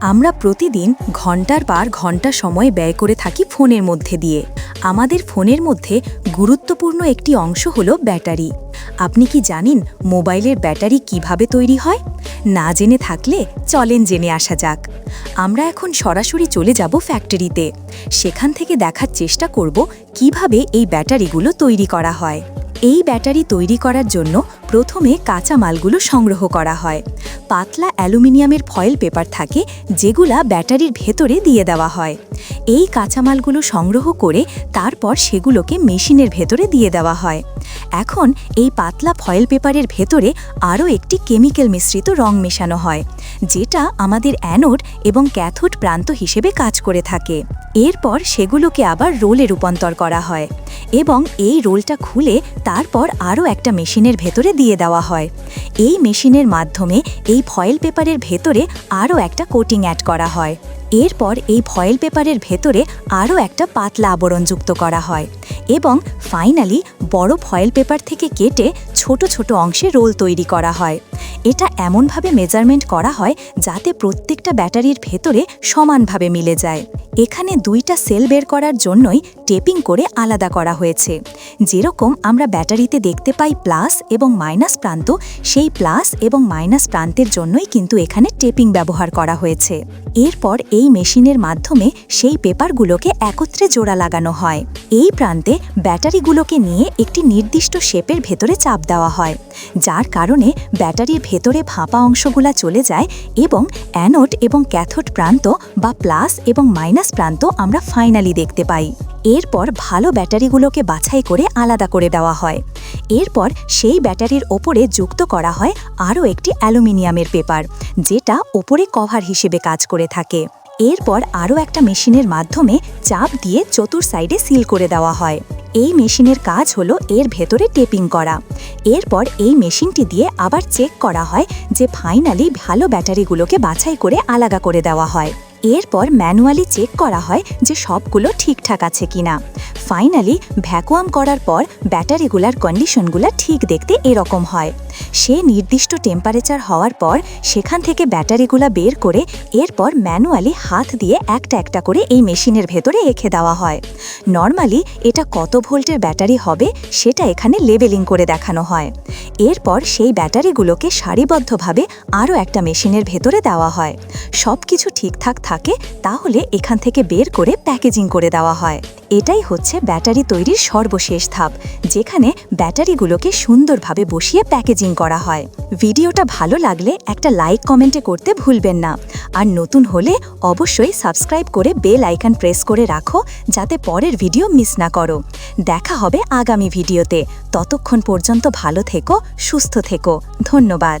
আমরা প্রতিদিন ঘণ্টার পর ঘণ্টা সময় ব্যয় করে থাকি ফোনের মধ্যে দিয়ে। আমাদের ফোনের মধ্যে গুরুত্বপূর্ণ একটি অংশ হলো ব্যাটারি। আপনি কি জানেন মোবাইলের ব্যাটারি কীভাবে তৈরি হয়? না জেনে থাকলে চলেন জেনে আসা যাক। আমরা এখন সরাসরি চলে যাব ফ্যাক্টরিতে। সেখান থেকে দেখার চেষ্টা করব কীভাবে এই ব্যাটারিগুলো তৈরি করা হয়। এই ব্যাটারি তৈরি করার জন্য প্রথমে কাঁচামালগুলো সংগ্রহ করা হয়। পাতলা অ্যালুমিনিয়ামের ফয়েল পেপার থাকে, যেগুলা ব্যাটারির ভেতরে দিয়ে দেওয়া হয়। এই কাঁচামালগুলো সংগ্রহ করে তারপর সেগুলোকে মেশিনের ভেতরে দিয়ে দেওয়া হয়। এখন এই পাতলা ফয়েল পেপারের ভেতরে আরও একটি কেমিক্যাল মিশ্রিত রং মেশানো হয়, যেটা আমাদের অ্যানোড এবং ক্যাথোড প্রান্ত হিসেবে কাজ করে থাকে। এরপর সেগুলোকে আবার রোলে রূপান্তর করা হয়। এবং এই রোলটা খুলে তারপর আরও একটা মেশিনের ভেতরে দিয়ে দেওয়া হয়। এই মেশিনের মাধ্যমে এই ফয়েল পেপারের ভেতরে আরও একটা কোটিং অ্যাড করা হয়। এরপর এই ফয়েল পেপারের ভেতরে আরও একটা পাতলা আবরণ যুক্ত করা হয় এবং ফাইনালি বড় ফয়েল পেপার থেকে কেটে ছোট ছোট অংশে রোল তৈরি করা হয়। এটা এমনভাবে মেজারমেন্ট করা হয় যাতে প্রত্যেকটা ব্যাটারির ভেতরে সমানভাবে মিলে যায়। এখানে দুইটা সেল বের করার জন্যই টেপিং করে আলাদা করা হয়েছে। যেরকম আমরা ব্যাটারিতে দেখতে পাই প্লাস এবং মাইনাস প্রান্ত, সেই প্লাস এবং মাইনাস প্রান্তের জন্যই কিন্তু এখানে টেপিং ব্যবহার করা হয়েছে। এরপর এই মেশিনের মাধ্যমে সেই পেপারগুলোকে একত্রে জোড়া লাগানো হয়। এই প্রান্তে ব্যাটারিগুলোকে নিয়ে একটি নির্দিষ্ট শেপের ভেতরে চাপ দেওয়া হয়, যার কারণে ব্যাটারির ভেতরে ফাঁপা অংশগুলা চলে যায় এবং অ্যানোড এবং ক্যাথোড প্রান্ত বা প্লাস এবং মাইনাস প্রান্ত আমরা ফাইনালি দেখতে পাই। এরপর ভালো ব্যাটারিগুলোকে বাছাই করে আলাদা করে দেওয়া হয়। এরপর সেই ব্যাটারির ওপরে যুক্ত করা হয় আরও একটি অ্যালুমিনিয়ামের পেপার, যেটা ওপরে কভার হিসেবে কাজ করে থাকে। এরপর আরও একটা মেশিনের মাধ্যমে চাপ দিয়ে চতুর সাইডে সিল করে দেওয়া হয়। এই মেশিনের কাজ হলো এর ভেতরে টেপিং করা। এরপর এই মেশিনটি দিয়ে আবার চেক করা হয় যে ফাইনালি ভালো ব্যাটারিগুলোকে বাছাই করে আলাদা করে দেওয়া হয়। এরপর ম্যানুয়ালি চেক করা হয় যে সবগুলো ঠিকঠাক আছে কিনা। ফাইনালি ভ্যাকুয়াম করার পর ব্যাটারিগুলার কন্ডিশনগুলো ঠিক দেখতে এরকম হয়। সে নির্দিষ্ট টেম্পারেচার হওয়ার পর সেখান থেকে ব্যাটারিগুলা বের করে এরপর ম্যানুয়ালি হাত দিয়ে একটা একটা করে এই মেশিনের ভেতরে এঁকে দেওয়া হয়। নর্মালি এটা কত ভোল্টের ব্যাটারি হবে সেটা এখানে লেবেলিং করে দেখানো হয়। এরপর সেই ব্যাটারিগুলোকে সারিবদ্ধভাবে আরও একটা মেশিনের ভেতরে দেওয়া হয়। সব কিছু ঠিকঠাক থাকে, তাহলে এখান থেকে বের করে প্যাকেজিং করে দেওয়া হয়। এটাই হচ্ছে ব্যাটারি তৈরির সর্বশেষ ধাপ, যেখানে ব্যাটারিগুলোকে সুন্দরভাবে বসিয়ে প্যাকেজিং করা হয়। ভিডিওটা ভালো লাগলে একটা লাইক কমেন্টে করতে ভুলবেন না। আর নতুন হলে অবশ্যই সাবস্ক্রাইব করে বেল আইকন প্রেস করে রাখো, যাতে পরের ভিডিও মিস না করো। দেখা হবে আগামী ভিডিওতে। ততক্ষণ পর্যন্ত ভালো থেকো, সুস্থ থেকো। ধন্যবাদ।